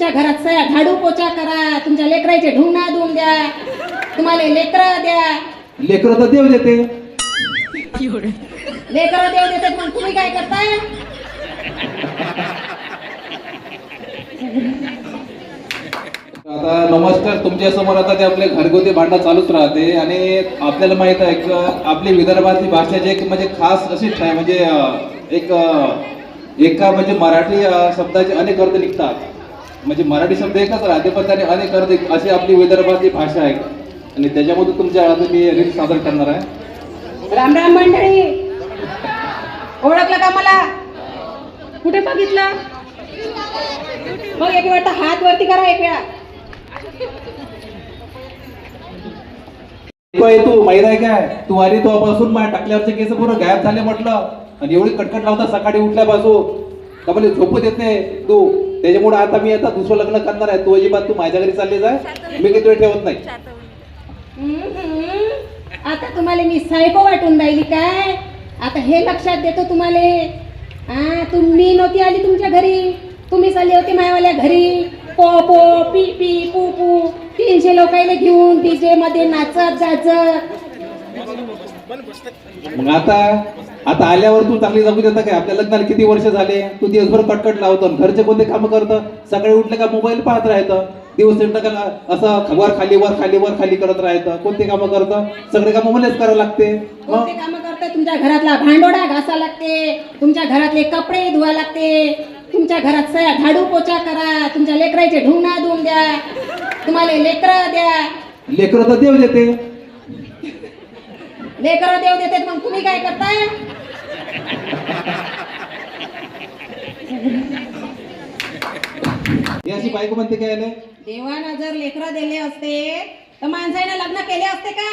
तुमच्या घरात सया झाडू पोचा करा तुमच्या लेकराचे ढुंगणा धुवून द्या तुम्हाला लेकरं द्या. लेकरं तर देव देते. लेकरं देव देतात मग तुम्ही काय करताय? आता नमस्कार तुमच्यासमोर आता ते आपले घरगुती भांडण चालूच राहते आणि आपल्याला माहीत आहे की आपली विदर्भातली भाषा जी एक म्हणजे खास अशी आहे म्हणजे अं, एक अं, एका म्हणजे मराठी अं, शब्दाचे अनेक अर्थ निघतात. म्हणजे मराठी शब्द एकच राहते पण त्याने अनेक अर्थ अशी आपली विदर्भातली भाषा आहे. आणि त्याच्यामधून तुमच्या मी रील सादर करणार आहे. राम राम मंडळी. ओळखलं का मला? कुठे बघितलं? मग एक वेळ हात वरती करा एक वेळा. तू माहीत आहे काय? तू आली तो पासून माझ्या टाकल्यावरचे केस पूर्ण गायब झाले म्हटलं. आणि एवढी कटकट लावता सकाळी उठल्यापासून. का म्हणजे झोपू देत नाही तू. त्याच्यामुळे आता मी आता दुसरं लग्न करणार आहे. तू अजिबात तू माझ्या घरी चालली जाय मी काही तुला ठेवत नाही. आता तुम्हाला मी सायको वाटून राहिली काय? आता हे लक्षात देतो तुम्हाला. हा तुम्ही नव्हती आली तुमच्या घरी. तुम्ही चालली होती मायावाल्या घरी. पो पो पी पी पू पू. तीनशे लोकांना घेऊन डीजे मध्ये नाचत जाचत मग आता आता आल्यावर तू चांगली जगू देता काय? आपल्या लग्नाला किती वर्ष झाले? तू दिवसभर कटकट लावतो घरचे कोणते काम करतं? सकाळी उठले का मोबाईल पाहत राहतं? दिवस का असं वर खाली वर खाली वर खाली करत राहतं? कोणते कामं करतं? सगळे कामं मलाच करावं लागते. कोणते काम करताय तुमच्या घरातला भांडोडा घासा लागते. तुमच्या घरातले कपडे धुवा लागते. तुमच्या घरात सया झाडू पोचा करा. तुमच्या लेकराचे ढुंगणा धुवून द्या. तुम्हाला लेकरं द्या. लेकरं तर देव देते. लेकरं देव देतात मग तुम्ही काय करताय? ही अशी बायको म्हणते काय आले देवानं जर लेकरं दिले असते तर माणसाने लग्न केले असते का?